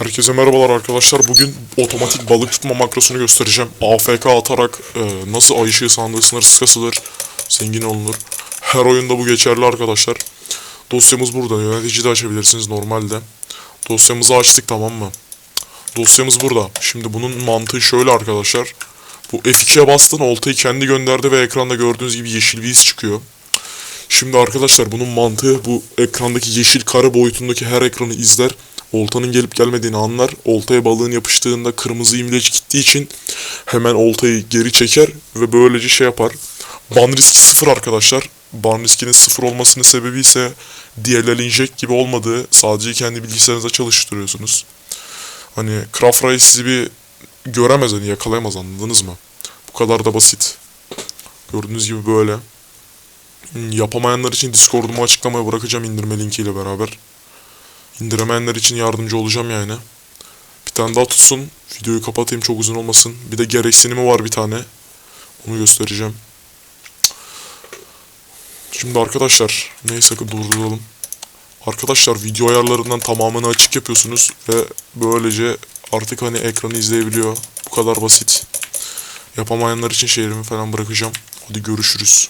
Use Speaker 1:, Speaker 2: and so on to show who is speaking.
Speaker 1: Herkese merhabalar arkadaşlar. Bugün otomatik balık tutma makrosunu göstereceğim. AFK atarak e, nasıl ay ışığı sandığı sınırsız kasılır, zengin olunur. Her oyunda bu geçerli arkadaşlar. Dosyamız burada. Yönetici de açabilirsiniz normalde. Dosyamızı açtık tamam mı? Dosyamız burada. Şimdi bunun mantığı şöyle arkadaşlar. Bu F2'ye bastın oltayı kendi gönderdi ve ekranda gördüğünüz gibi yeşil bir iz çıkıyor. Şimdi arkadaşlar bunun mantığı bu ekrandaki yeşil kare boyutundaki her ekranı izler. Oltanın gelip gelmediğini anlar. Oltaya balığın yapıştığında kırmızı imleç gittiği için hemen oltayı geri çeker ve böylece şey yapar. Ban riski sıfır arkadaşlar. Ban riskinin sıfır olmasının sebebi ise DLL inject gibi olmadığı sadece kendi bilgisayarınızda çalıştırıyorsunuz. Hani Craft Ray sizi bir göremez hani yakalayamaz anladınız mı? Bu kadar da basit. Gördüğünüz gibi böyle. Yapamayanlar için Discord'umu açıklamaya bırakacağım indirme linkiyle beraber. İndiremeyenler için yardımcı olacağım yani. Bir tane daha tutsun. Videoyu kapatayım çok uzun olmasın. Bir de gereksinimi var bir tane. Onu göstereceğim. Şimdi arkadaşlar neyse ki durduralım. Arkadaşlar video ayarlarından tamamını açık yapıyorsunuz ve böylece artık hani ekranı izleyebiliyor. Bu kadar basit. Yapamayanlar için şehrimi falan bırakacağım. Hadi görüşürüz.